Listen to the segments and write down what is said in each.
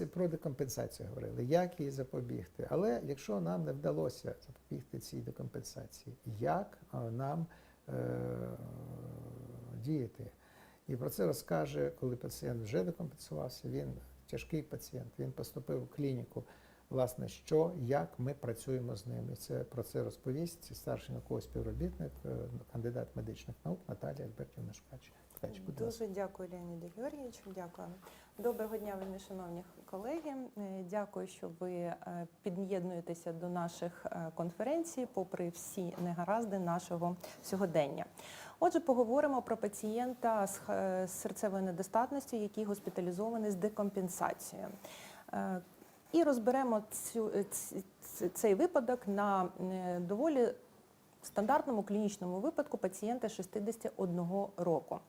Це про декомпенсацію говорили, як її запобігти. Але якщо нам не вдалося запобігти цій декомпенсації, як нам е, діяти? І про це розкаже, коли пацієнт вже декомпенсувався, він тяжкий пацієнт, він поступив в клініку. Власне, що, як ми працюємо з ними. Це про це розповість старший науковий співробітник, е, кандидат медичних наук Наталія Альбертівна Шкач. Шкач, будь ласка. Дуже дякую, Леоніду Георгійовичу. Дякую. Доброго дня, вельми шановні колеги. Е, Дякую, що ви е, під'єднуєтеся до наших е, конференцій, попри всі негаразди нашого сьогодення. Отже, поговоримо про пацієнта з серцевою недостатністю, який госпіталізований з декомпенсацією. І розберемо цю, цей випадок на е, доволі стандартному клінічному випадку пацієнта 61 року.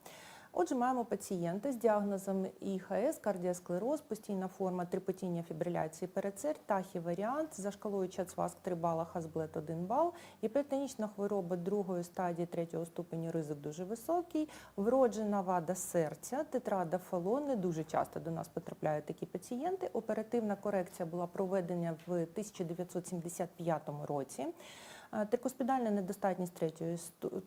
Отже, маємо пацієнта з діагнозом ІХС, кардіосклероз, постійна форма трипотіння фібриляції передсердь, тахіваріант, за шкалою Чацваск 3 бала, Хазблет 1 бал, гіпертонічна хвороба другої стадії третього ступеню, ризик дуже високий, вроджена вада серця, тетрадафалони, дуже часто до нас потрапляють такі пацієнти. Оперативна корекція була проведена в 1975 році. Е, Трикоспідальна недостатність третьої,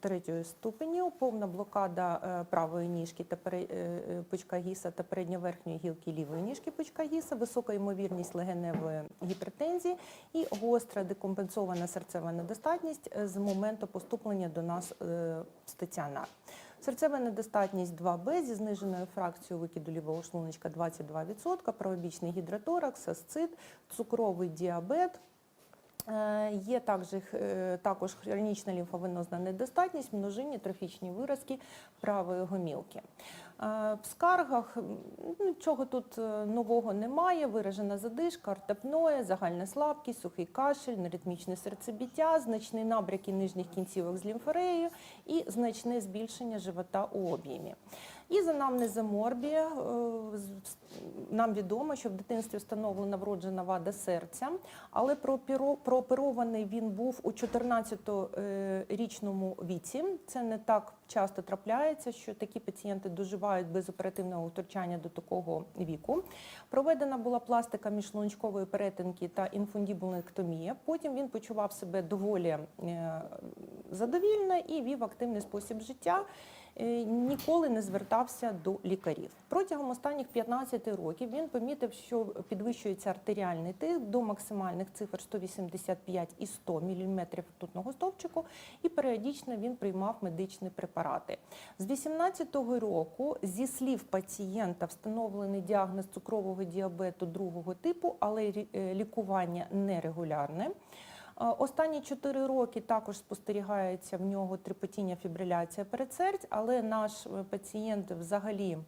третьої ступеню, повна блокада е, правої ніжки та е, пучка гіса та передньоверхньої гілки лівої ніжки пучка гіса, висока ймовірність легеневої гіпертензії і гостра декомпенсована серцева недостатність з моменту поступлення до нас в стаціонар. Серцева недостатність 2Б зі зниженою фракцією викиду лівого шлуночка 22%, правобічний гідроторакс, асцит, цукровий діабет, Є також, е, також хронічна лімфовенозна недостатність, множинні трофічні виразки правої гомілки. Е, В скаргах нічого тут е, нового немає. Виражена задишка, ортопноє, загальна слабкість, сухий кашель, неритмічне серцебіття, значний набряк і нижніх кінцівок з лімфореєю і значне збільшення живота у об'ємі. І за намнезом морбі е, з- нам відомо, що в дитинстві встановлена вроджена вада серця, але прооперований він був у 14-річному віці. Це не так часто трапляється, що такі пацієнти доживають без оперативного втручання до такого віку. Проведена була пластика міжшлуночкової перетинки та інфундібулектомія. Потім він почував себе доволі е, задовільно і вів активний спосіб життя. Е, Ніколи не звертався до лікарів. Протягом останніх 15 років він помітив, що підвищується артеріальний тиск до максимальних цифр 185 і 100 мм ртутного стовпчику, і періодично він приймав медичні препарати. З 18-го року, зі слів пацієнта, встановлений діагноз цукрового діабету другого типу, але е, лікування нерегулярне. Останні 4 роки також спостерігається в нього трепетіння фібриляція передсердь, але наш е, пацієнт взагалі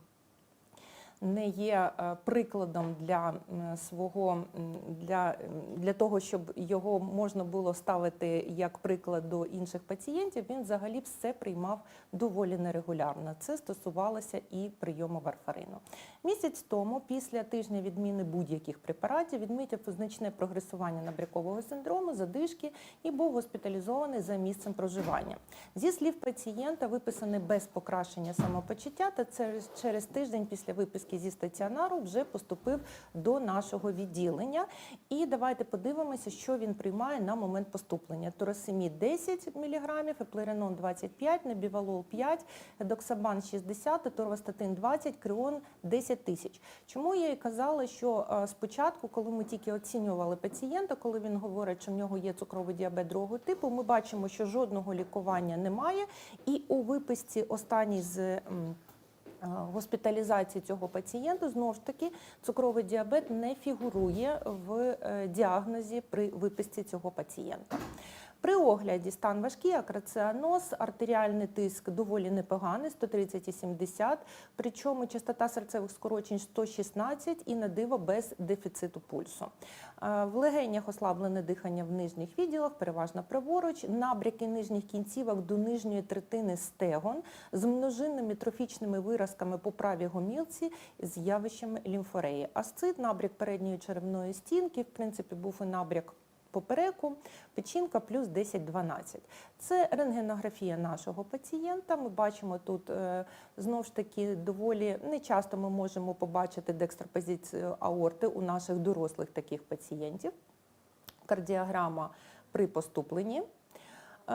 не є е, прикладом для свого для, для того, щоб його можна було ставити як приклад до інших пацієнтів. Він взагалі все приймав доволі нерегулярно. Це стосувалося і прийому варфарину. Місяць тому, після тижня відміни будь-яких препаратів, відмітив значне прогресування набрякового синдрому, задишки і був госпіталізований за місцем проживання. Зі слів пацієнта, виписаний без покращення самопочуття, та через, через тиждень після виписки зі стаціонару вже поступив до нашого відділення. І давайте подивимося, що він приймає на момент поступлення. Торосемід 10 мг, еплеринон 25, небівалол 5, доксабан 60, торвастатин 20, кріон 10 тисяч. Чому я і казала, що е, спочатку, коли ми тільки оцінювали пацієнта, коли він говорить, що в нього є цукровий діабет другого типу, ми бачимо, що жодного лікування немає, і у виписці останній з госпіталізації цього пацієнта знову ж таки цукровий діабет не фігурує в е, діагнозі при виписці цього пацієнта. При огляді стан важкий, акраціаноз, артеріальний тиск доволі непоганий, 130,70, причому частота серцевих скорочень 116 і на диво без дефіциту пульсу. Е, В легенях ослаблене дихання в нижніх відділах, переважно праворуч, набряки нижніх кінцівок до нижньої третини стегон з множинними трофічними виразками по правій гомілці з явищами лімфореї. Асцит, набряк передньої черевної стінки, в принципі, був і набряк попереку, печінка плюс 10-12. Це рентгенографія нашого пацієнта. Ми бачимо тут е, знову ж таки доволі не часто ми можемо побачити декстропозицію аорти у наших дорослих таких пацієнтів. Кардіограма при поступленні. Е,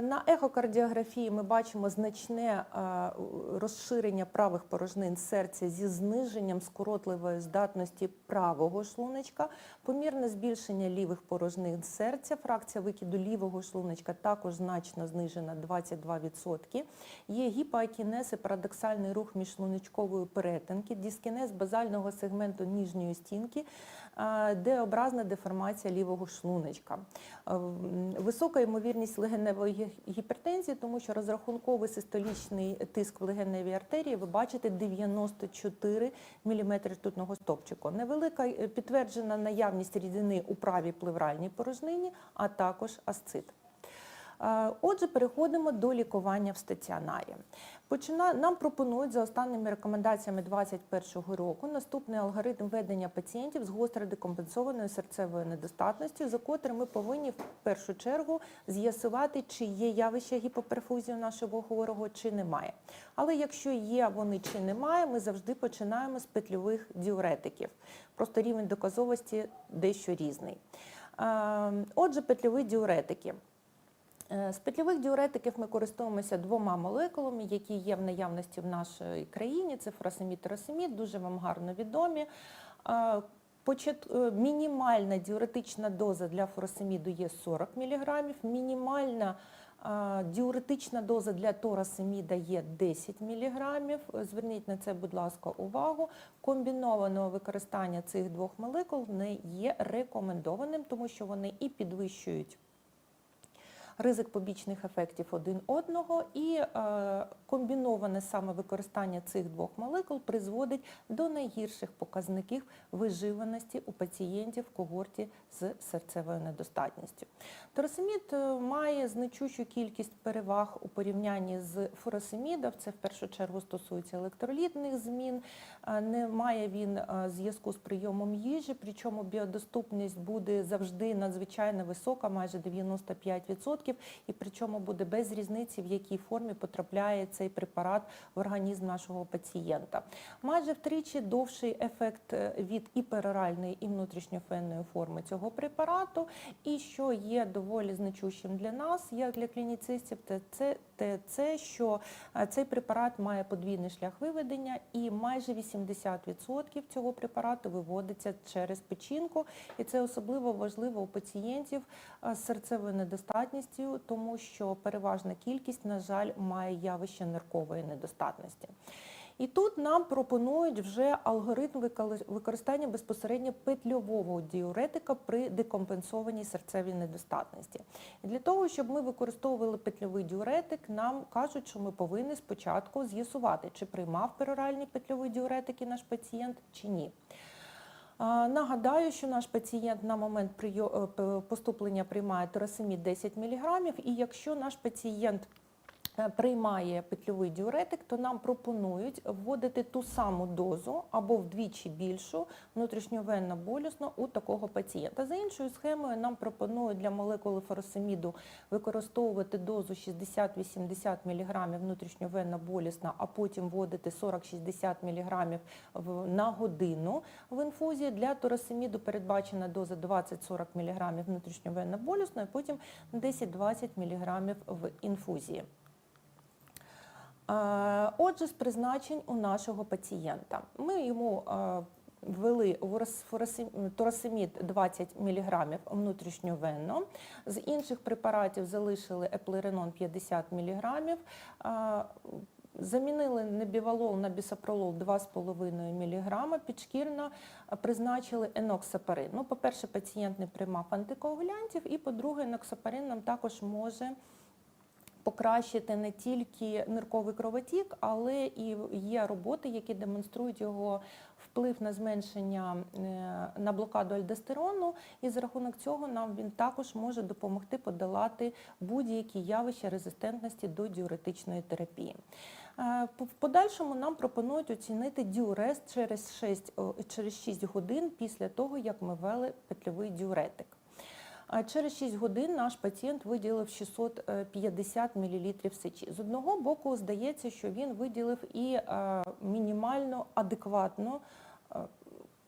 На ехокардіографії ми бачимо значне е, розширення правих порожнин серця зі зниженням скоротливої здатності правого шлуночка, помірне збільшення лівих порожнин серця. Фракція викиду лівого шлуночка також значно знижена 22%. Є гіпоакінез і парадоксальний рух міжшлуночкової перетинки, дискінез базального сегменту ніжньої стінки, Д-образна деформація лівого шлуночка. Е, Висока ймовірність легеневої гі- гіпертензії, тому що розрахунковий систолічний тиск в легеневій артерії ви бачите 94 мм ртутного стопчику. Невелика е, підтверджена наявність рідини у правій плевральній порожнині, а також асцит. Е, Отже, переходимо до лікування в стаціонарі. Нам пропонують за останніми рекомендаціями 2021 року наступний алгоритм ведення пацієнтів з гостро декомпенсованою серцевою недостатністю, за котрим ми повинні в першу чергу з'ясувати, чи є явище гіпоперфузії у нашого хворого, чи немає. Але якщо є вони чи немає, ми завжди починаємо з петльових діуретиків. Просто рівень доказовості дещо різний. Е, Отже, петльові діуретики. Е, З петльових діуретиків ми користуємося двома молекулами, які є в наявності в нашій країні. Це фуросемід та росемід, дуже вам гарно відомі. Е, е, Мінімальна діуретична доза для фуросеміду є 40 мг, мінімальна діуретична доза для торасеміда є 10 мг. Зверніть на це, будь ласка, увагу. Комбінованого використання цих двох молекул не є рекомендованим, тому що вони і підвищують ризик побічних ефектів один одного, і е, комбіноване саме використання цих двох молекул призводить до найгірших показників виживаності у пацієнтів в когорті з серцевою недостатністю. Торосемід е, має значущу кількість переваг у порівнянні з фуросемідом. Це в першу чергу стосується електролітних змін. Е, Не має він зв'язку з прийомом їжі, причому біодоступність буде завжди надзвичайно висока, майже 95%, і причому буде без різниці, в якій формі потрапляє цей препарат в організм нашого пацієнта. Майже втричі довший ефект е, від і пероральної, і внутрішньофенної форми цього препарату, і що є доволі значущим для нас, як для клініцистів, це це, що е, цей препарат має подвійний шлях виведення, і майже 80% цього препарату виводиться через печінку, і це особливо важливо у пацієнтів е, з серцевою недостатністю, тому що переважна кількість, на жаль, має явище ниркової недостатності. І тут нам пропонують вже алгоритм використання безпосередньо петльового діуретика при декомпенсованій серцевій недостатності. І для того, щоб ми використовували петльовий діуретик, нам кажуть, що ми повинні спочатку з'ясувати, чи приймав пероральні петльові діуретики наш пацієнт чи ні. Нагадаю, що наш пацієнт на момент е, поступлення приймає торасемід 10 мг, і якщо наш пацієнт приймає петльовий діуретик, то нам пропонують вводити ту саму дозу або вдвічі більшу внутрішньовенно болісно у такого пацієнта. За іншою схемою нам пропонують для молекули форосеміду використовувати дозу 60-80 мг внутрішньовенно болісно, а потім вводити 40-60 мг на годину в інфузії. Для торосеміду передбачена доза 20-40 мг внутрішньовенно болісно, і потім 10-20 мг в інфузії. Е, Отже, з призначень у нашого пацієнта. Ми йому е, ввели торосемід 20 мг внутрішньовенно. З інших препаратів залишили еплеринон 50 мг. Е, Замінили небівалол на бісопролол 2,5 мг, підшкірно призначили еноксапарин. Ну, по-перше, пацієнт не приймав антикоагулянтів, і по-друге, еноксапарин нам також може покращити не тільки нирковий кровотік, але і є роботи, які демонструють його вплив на зменшення е, на блокаду альдостерону, і за рахунок цього нам він також може допомогти подолати будь-які явища резистентності до діуретичної терапії. Е, В подальшому нам пропонують оцінити діурез через 6, через 6 годин після того, як ми ввели петльовий діуретик. Через 6 годин наш пацієнт виділив 650 мл сечі. З одного боку, здається, що він виділив і е, мінімально адекватно.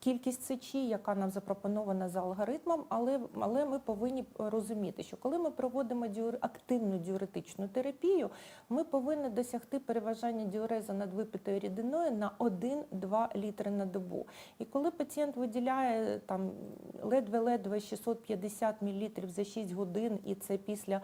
Кількість сечі, яка нам запропонована за алгоритмом, але, але ми повинні розуміти, що коли ми проводимо діур... активну діуретичну терапію, ми повинні досягти переважання діурезу над випитою рідиною на 1-2 літри на добу. І коли пацієнт виділяє там ледве-ледве 650 мл за 6 годин, і це після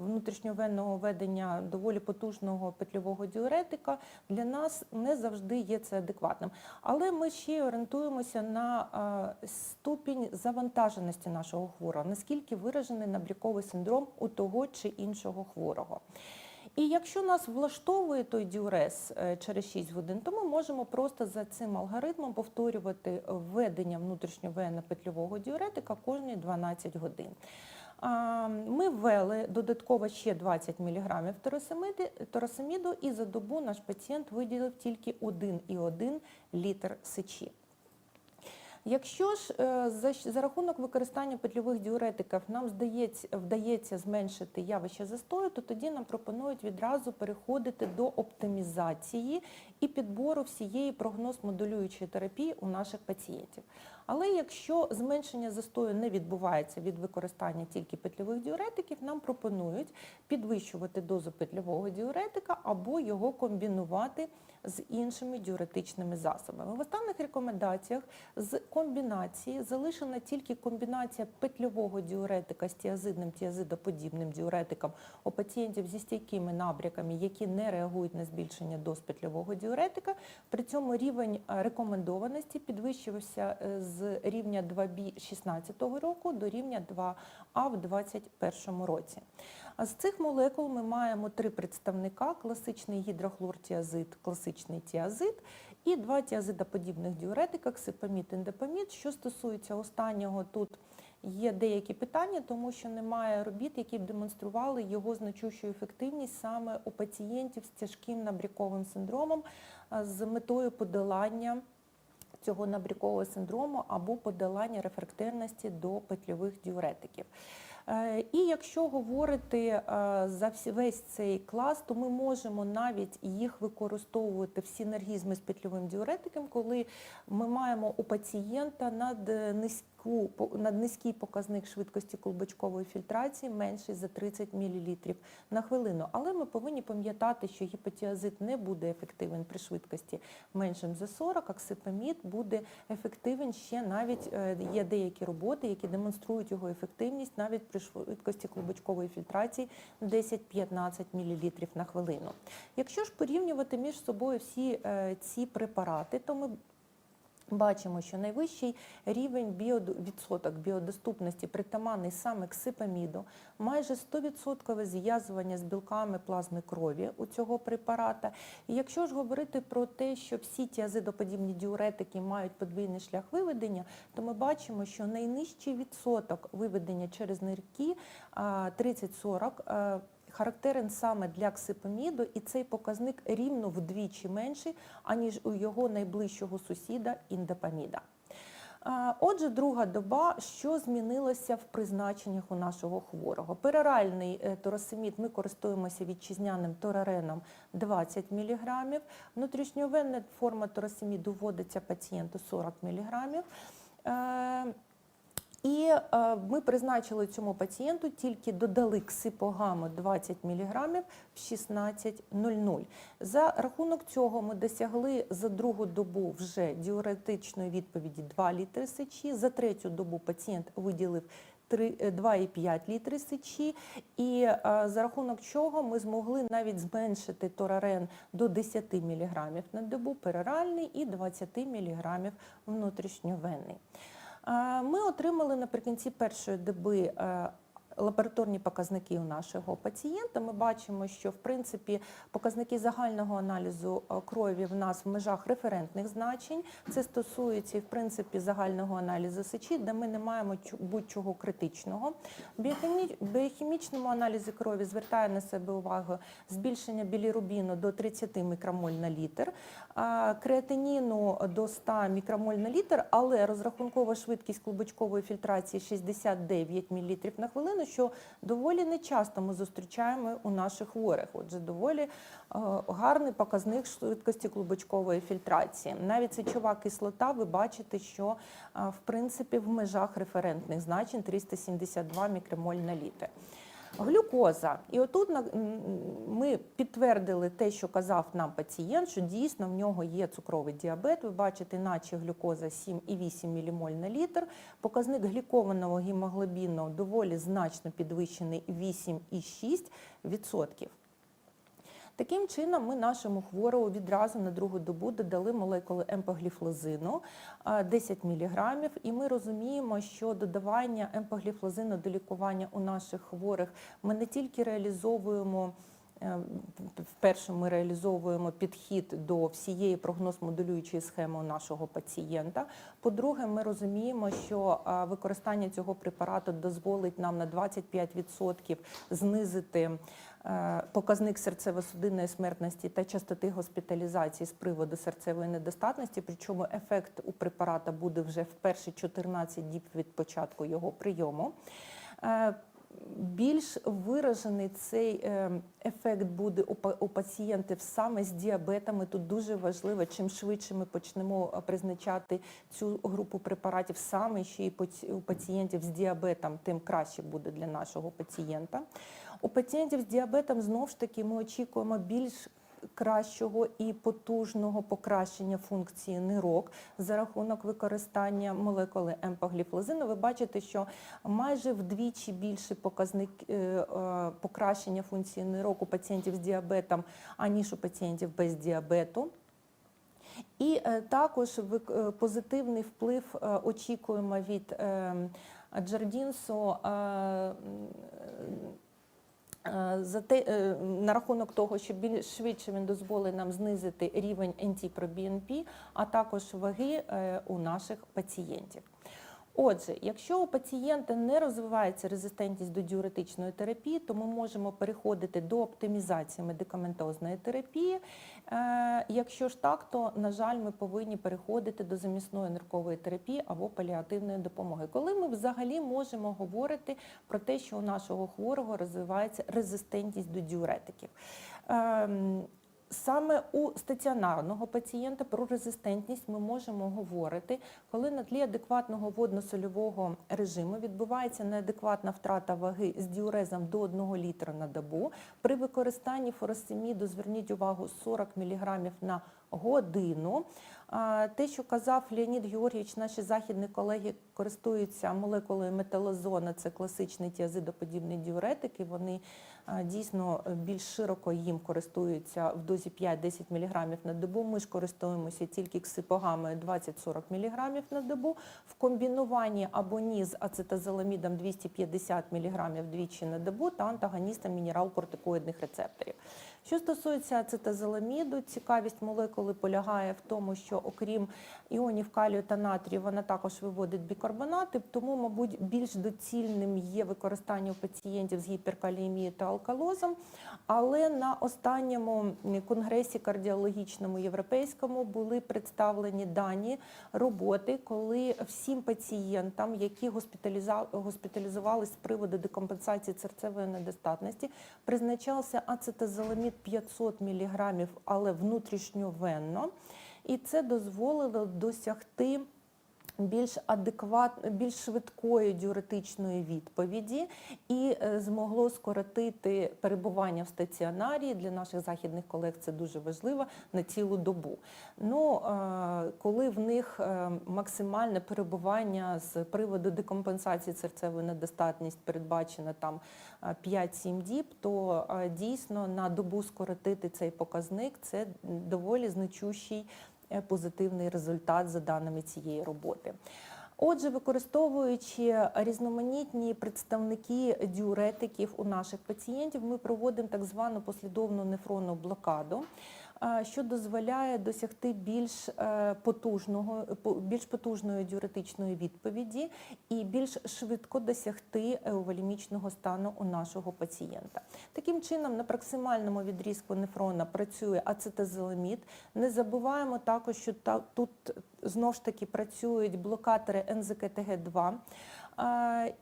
внутрішньовенного введення доволі потужного петльового діуретика, для нас не завжди є це адекватним. Але ми ще орієнтуємося на ступінь завантаженості нашого хворого, наскільки виражений набряковий синдром у того чи іншого хворого. І якщо нас влаштовує той діурез е, через 6 годин, то ми можемо просто за цим алгоритмом повторювати введення внутрішньовенно-петльового діуретика кожні 12 годин. Ми ввели додатково ще 20 мг торосаміду, і за добу наш пацієнт виділив тільки 1,1 літр сечі. Якщо ж е, за, за рахунок використання петльових діуретиків нам здається, вдається зменшити явище застою, то тоді нам пропонують відразу переходити до оптимізації і підбору всієї прогноз-модулюючої терапії у наших пацієнтів. Але якщо зменшення застою не відбувається від використання тільки петльових діуретиків, нам пропонують підвищувати дозу петльового діуретика або його комбінувати з іншими діуретичними засобами. В останніх рекомендаціях з комбінації залишена тільки комбінація петльового діуретика з тіазидним тіазидоподібним діуретиком у пацієнтів зі стійкими набряками, які не реагують на збільшення доз петльового діуретика. При цьому рівень е, рекомендованості підвищився е, з рівня 2B 16 року до рівня 2А в 2021 році. А з цих молекул ми маємо три представника: класичний гідрохлортіазид, класичний тіазид і два тіазидоподібних діуретика, ксипамід, індепамід. Що стосується останнього, тут є деякі питання, тому що немає робіт, які б демонстрували його значущу ефективність саме у пацієнтів з тяжким набряковим синдромом з метою подолання цього набрякового синдрому або подолання рефрактерності до петльових діуретиків. Е, І якщо говорити е, за весь цей клас, то ми можемо навіть їх використовувати в синергізмі з петльовим діуретиком, коли ми маємо у пацієнта над низьку над низький показник швидкості клубочкової фільтрації менший за 30 мл на хвилину. Але ми повинні пам'ятати, що гіпотіазид не буде ефективен при швидкості меншим за 40, а ксипамід буде ефективен ще навіть е, є деякі роботи, які демонструють його ефективність навіть при швидкості клубочкової фільтрації 10-15 мл на хвилину. Якщо ж порівнювати між собою всі е, ці препарати, то ми Бачимо, що найвищий рівень біоду- відсоток біодоступності притаманний саме ксипаміду, майже 100% зв'язування з білками плазми крові у цього препарата. І якщо ж говорити про те, що всі тіазидоподібні діуретики мають подвійний шлях виведення, то ми бачимо, що найнижчий відсоток виведення через нирки а, 30-40 е, характерен саме для ксипаміду, і цей показник рівно вдвічі менший, аніж у його найближчого сусіда індопаміда. Отже, друга доба, що змінилося в призначеннях у нашого хворого. Пероральний е, торосемід ми користуємося вітчизняним торареном 20 мг. Внутрішньовенна форма торосеміду вводиться пацієнту 40 мг. Е, і е, ми призначили цьому пацієнту тільки додали ксипогаму 20 мг в 16.00. За рахунок цього ми досягли за другу добу вже діуретичної відповіді 2 літри сечі. За третю добу пацієнт виділив е, 2,5 літри сечі, і е, за рахунок чого ми змогли навіть зменшити торарен до 10 мг на добу пероральний і 20 мг внутрішньовенний. Е, Ми отримали наприкінці першої доби е, лабораторні показники у нашого пацієнта. Ми бачимо, що в принципі показники загального аналізу е, крові в нас в межах референтних значень. Це стосується і в принципі загального аналізу сечі, де ми не маємо будь-чого критичного. В біохімі- біохімічному аналізі крові звертає на себе увагу збільшення білірубіну до 30 мікромоль на літр, креатиніну до 100 мікромоль на літр, але розрахункова швидкість клубочкової фільтрації 69 мл на хвилину, що доволі нечасто ми зустрічаємо у наших хворих. Отже, доволі е, гарний показник швидкості клубочкової фільтрації. Навіть сечова кислота, ви бачите, що е, в принципі в межах референтних значень 372 мікромоль на літр. Глюкоза. І отут ми підтвердили те, що казав нам пацієнт, що дійсно в нього є цукровий діабет. Ви бачите, наче глюкоза 7,8 мілімоль на літр. Показник глікованого гемоглобіну доволі значно підвищений 8,6%. Таким чином, ми нашому хворому відразу на другу добу додали молекули емпогліфлозину а, 10 мг, і ми розуміємо, що додавання емпогліфлозину до лікування у наших хворих ми не тільки реалізовуємо. Е, Вперше ми реалізовуємо підхід до всієї прогноз-моделюючої схеми у нашого пацієнта. По-друге, ми розуміємо, що використання цього препарату дозволить нам на 25% знизити е, показник серцево-судинної смертності та частоти госпіталізації з приводу серцевої недостатності. Причому ефект у препарата буде вже в перші 14 діб від початку його прийому. Більш виражений цей е, ефект буде у пацієнтів саме з діабетами. Тут дуже важливо, чим швидше ми почнемо е, призначати цю групу препаратів саме ще й у пацієнтів з діабетом, тим краще буде для нашого пацієнта. У пацієнтів з діабетом знову ж таки ми очікуємо більш кращого і потужного покращення функції нирок за рахунок використання молекули емпогліфлозину. Ви бачите, що майже вдвічі більший показник е, е, покращення функції нирок у пацієнтів з діабетом, аніж у пацієнтів без діабету. І е, також позитивний вплив очікуємо від е, Джардінсо е, м, е, за те, е, на рахунок того, що більш швидше він дозволить нам знизити рівень NT-proBNP, а також ваги е, у наших пацієнтів. Отже, якщо у пацієнта не розвивається резистентність до діуретичної терапії, то ми можемо переходити до оптимізації медикаментозної терапії. Е, Якщо ж так, то на жаль, ми повинні переходити до замісної ниркової терапії або паліативної допомоги. Коли ми взагалі можемо говорити про те, що у нашого хворого розвивається резистентність до діуретиків. Саме у стаціонарного пацієнта про резистентність ми можемо говорити, коли на тлі адекватного водно-сольового режиму відбувається неадекватна втрата ваги з діурезом до 1 літра на добу. При використанні форосеміду зверніть увагу 40 мг на годину. Те, що казав Леонід Георгійович, наші західні колеги користуються молекулою металозона, це класичний тіазидоподібний діуретик, і вони дійсно більш широко їм користуються в дозі 5-10 мг на добу. Ми ж користуємося тільки ксипогамою 20-40 мг на добу. В комбінуванні або ні з ацетазоламідом 250 мг двічі на добу та антагоністом мінерал-кортикоїдних рецепторів. Що стосується ацетазоламіду, цікавість молекули полягає в тому, що окрім іонів калію та натрію, вона також виводить бікарбонати, тому, мабуть, більш доцільним є використання у пацієнтів з гіперкаліємією та алкалозом. Але на останньому конгресі кардіологічному європейському були представлені дані роботи, коли всім пацієнтам, які госпіталізувалися з приводу декомпенсації серцевої недостатності, призначався ацетазоламід 500 мг, але внутрішньовенно. І це дозволило досягти більш адекват, більш швидкої діуретичної відповіді і е, змогло скоротити перебування в стаціонарі. Для наших західних колег це дуже важливо на цілу добу. Ну е, коли в них е, максимальне перебування з приводу декомпенсації серцевої недостатність передбачено там е, 5-7 діб, то дійсно на добу скоротити цей показник це доволі значущий позитивний результат за даними цієї роботи. Отже, використовуючи різноманітні представники діуретиків у наших пацієнтів, ми проводимо так звану послідовну нефронну блокаду, е, що дозволяє досягти більш е, потужного, по- більш потужної діуретичної відповіді і більш швидко досягти еуволемічного стану у нашого пацієнта. Таким чином, на проксимальному відрізку нефрона працює ацетазоламід. Не забуваємо також, що тут знов ж таки працюють блокатори НЗКТГ2. Е,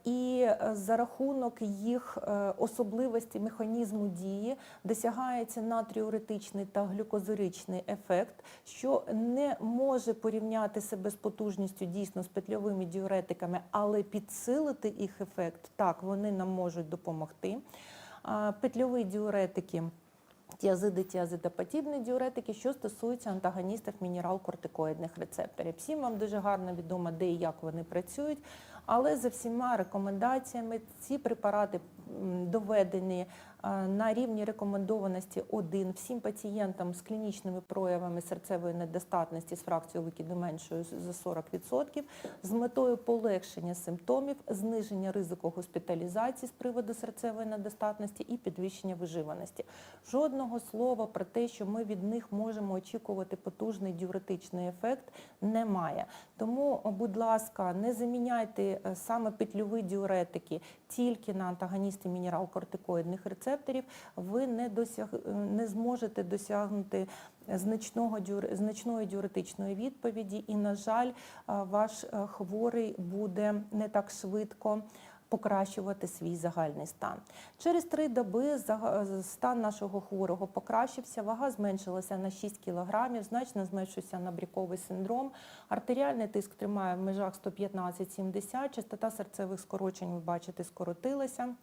І е, за рахунок їх е, особливості механізму дії досягається натріуретичний та глюкозоричний ефект, що не може порівняти себе з потужністю дійсно з петльовими діуретиками, але підсилити їх ефект так вони нам можуть допомогти. Петльові діуретики. Тіазиди, тіазидоподібні діуретики, що стосуються антагоністів мінерал-кортикоїдних рецепторів. Всім вам дуже гарно відомо, де і як вони працюють, але за всіма рекомендаціями ці препарати доведені на рівні рекомендованості 1 всім пацієнтам з клінічними проявами серцевої недостатності з фракцією викиду меншою за 40% з метою полегшення симптомів, зниження ризику госпіталізації з приводу серцевої недостатності і підвищення виживаності. Жодного слова про те, що ми від них можемо очікувати потужний діуретичний ефект, немає. Тому, будь ласка, не заміняйте е, саме петльові діуретики тільки на антагоністи мінерал-кортикоїдних рецепторів. Ви не досяг е, не зможете досягнути значного значної діуретичної відповіді, і, на жаль, е, ваш е, хворий буде не так швидко покращувати свій загальний стан. Через три доби стан нашого хворого покращився, вага зменшилася на 6 кг, значно зменшився набряковий синдром, артеріальний тиск тримає в межах 115-70, частота серцевих скорочень, ви бачите, скоротилася.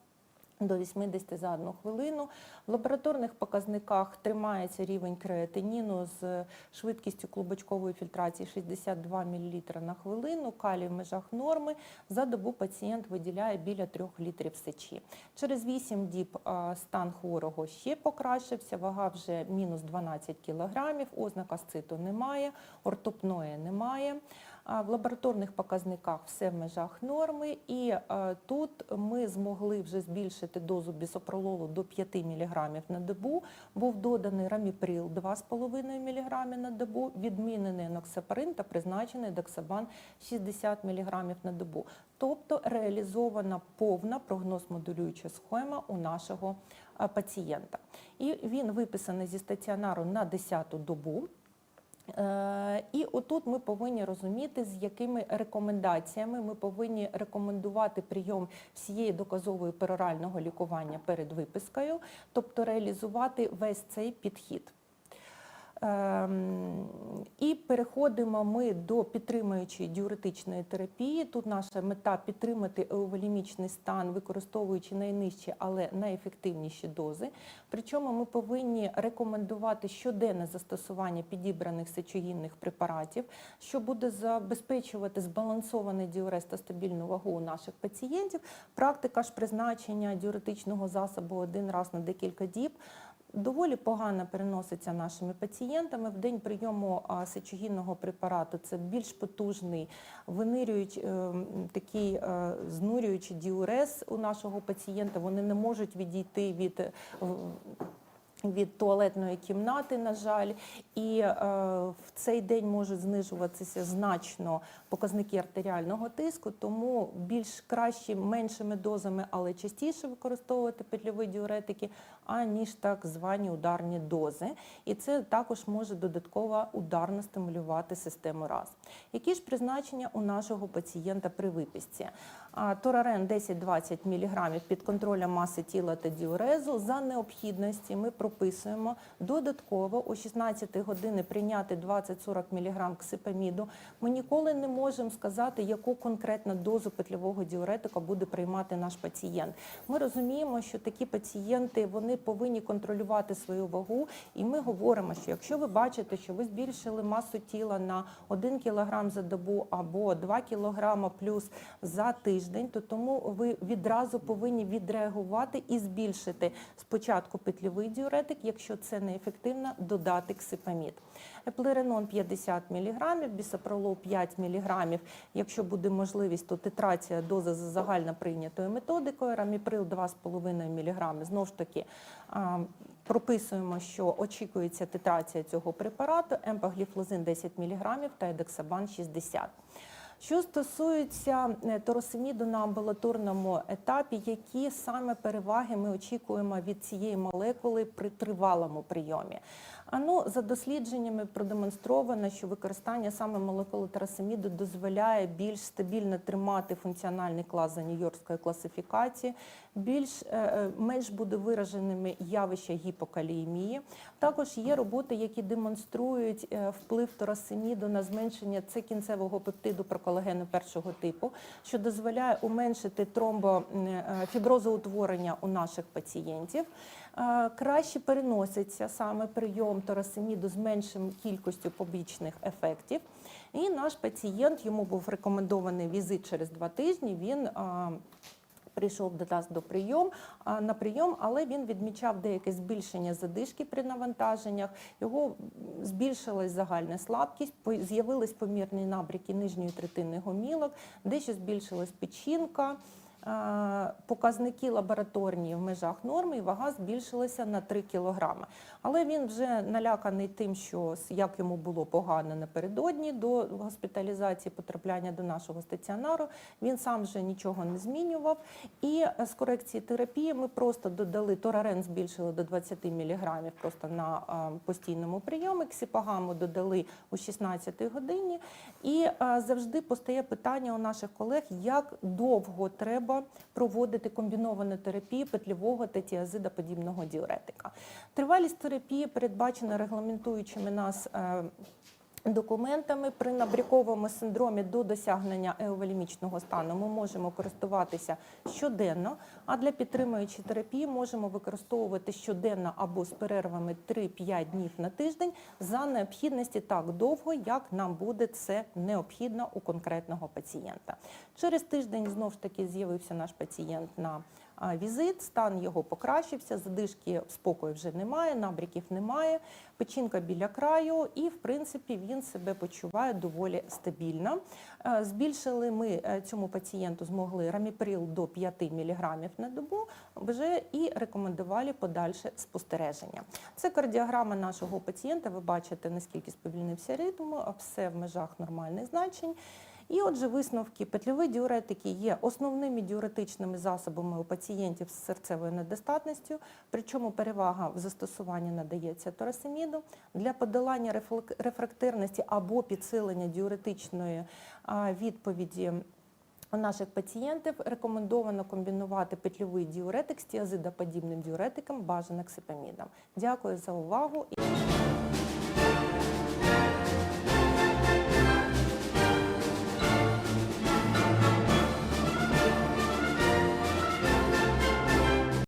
До 80 за одну хвилину. В лабораторних показниках тримається рівень креатиніну з швидкістю клубочкової фільтрації 62 мл на хвилину, калій в межах норми. За добу пацієнт виділяє біля 3 літрів сечі. Через 8 діб стан хворого ще покращився, вага вже мінус 12 кг, ознак асциту немає, ортопної немає. В лабораторних показниках все в межах норми, і е, тут ми змогли вже збільшити дозу бісопрололу до 5 мг на добу. Був доданий раміприл 2,5 мг на добу, відмінений еноксапарин та призначений доксабан 60 мг на добу. Тобто реалізована повна прогноз-модулююча схема у нашого е, пацієнта. І він виписаний зі стаціонару на 10-ту добу. Е, І отут ми повинні розуміти, з якими рекомендаціями ми повинні рекомендувати прийом всієї доказової перорального лікування перед випискою, тобто реалізувати весь цей підхід. Ем, І переходимо ми до підтримуючої діуретичної терапії. Тут наша мета підтримати еуволемічний стан, використовуючи найнижчі, але найефективніші дози. Причому ми повинні рекомендувати щоденне застосування підібраних сечогінних препаратів, що буде забезпечувати збалансований діурез та стабільну вагу у наших пацієнтів. Практика ж призначення діуретичного засобу один раз на декілька діб доволі погано переноситься нашими пацієнтами. В день прийому сечогінного препарату це більш потужний, винирюють е, такий е, знурюючий діурез у нашого пацієнта. Вони не можуть відійти від. Від туалетної кімнати, на жаль, і е, в цей день можуть знижуватися значно показники артеріального тиску, тому більш краще меншими дозами, але частіше використовувати петльові діуретики, аніж так звані ударні дози. І це також може додатково ударно стимулювати систему РАС. Які ж призначення у нашого пацієнта при виписці? Торарен 10-20 мг під контролем маси тіла та діурезу. За необхідності ми прописуємо додатково о 16 години прийняти 20-40 мг ксипаміду. Ми ніколи не можемо сказати, яку конкретну дозу петльового діуретика буде приймати наш пацієнт. Ми розуміємо, що такі пацієнти вони повинні контролювати свою вагу, і ми говоримо, що якщо ви бачите, що ви збільшили масу тіла на 1 кг кг за добу або 2 кг плюс за тиждень, то тому ви відразу повинні відреагувати і збільшити спочатку петльовий діуретик, якщо це неефективно, додати ксипамід. Еплеренон 50 мг, бісопролол 5 мг. Якщо буде можливість, то титрація дози за загально прийнятою методикою, раміприл 2,5 мг. Знову ж таки, прописуємо, що очікується титрація цього препарату, емпагліфлозин 10 мг та едексабан 60 що стосується е, на амбулаторному етапі, які саме переваги ми очікуємо від цієї молекули при тривалому прийомі? А ну, за дослідженнями продемонстровано, що використання саме молекули торосеміду дозволяє більш стабільно тримати функціональний клас за нью-йоркською класифікацією, більш е, е, менш буде вираженими явища гіпокаліємії. Також є роботи, які демонструють е, вплив торосеміду на зменшення це кінцевого пептиду проколагену першого типу, що дозволяє уменшити тромбофіброзоутворення у наших пацієнтів. Краще переноситься саме прийом торосеміду з меншим кількістю побічних ефектів. І наш пацієнт йому був рекомендований візит через два тижні. Він прийшов до нас до прийом на прийом, але він відмічав деяке збільшення задишки при навантаженнях. Його збільшилась загальна слабкість, з'явились помірні набряки нижньої третини гомілок, дещо збільшилась печінка. Показники лабораторні в межах норми, і вага збільшилася на 3 кілограми. Але він вже наляканий тим, що як йому було погано напередодні до госпіталізації, потрапляння до нашого стаціонару. Він сам вже нічого не змінював. І е, з корекції терапії ми просто додали торарен, збільшили до 20 мг просто на е, постійному прийомі. Ксіпагаму додали у 16 годині. І е, завжди постає питання у наших колег, як довго треба проводити комбіновану терапію петлівого та тіазидоподібного діуретика. Тривалість терапії передбачена регламентуючими нас. Документами при набряковому синдромі до досягнення еоволімічного стану ми можемо користуватися щоденно, а для підтримуючої терапії можемо використовувати щоденно або з перервами 3-5 днів на тиждень за необхідності так довго, як нам буде це необхідно у конкретного пацієнта. Через тиждень знов ж таки з'явився наш пацієнт на візит, стан його покращився, задишки спокою вже немає, набряків немає, печінка біля краю, і в принципі він себе почуває доволі стабільно. Е, Збільшили ми е, цьому пацієнту змогли раміприл до 5 мг на добу вже і рекомендували подальше спостереження. Це кардіограма нашого пацієнта. Ви бачите, наскільки сповільнився ритм, все в межах нормальних значень. І отже, висновки петльові діуретики є основними діуретичними засобами у пацієнтів з серцевою недостатністю, причому перевага в застосуванні надається торасеміду. Для подолання рефрактерності або підсилення діуретичної відповіді наших пацієнтів рекомендовано комбінувати петльовий діуретик з тіазидоподібним діуретиком, бажано ксипамідом. Дякую за увагу.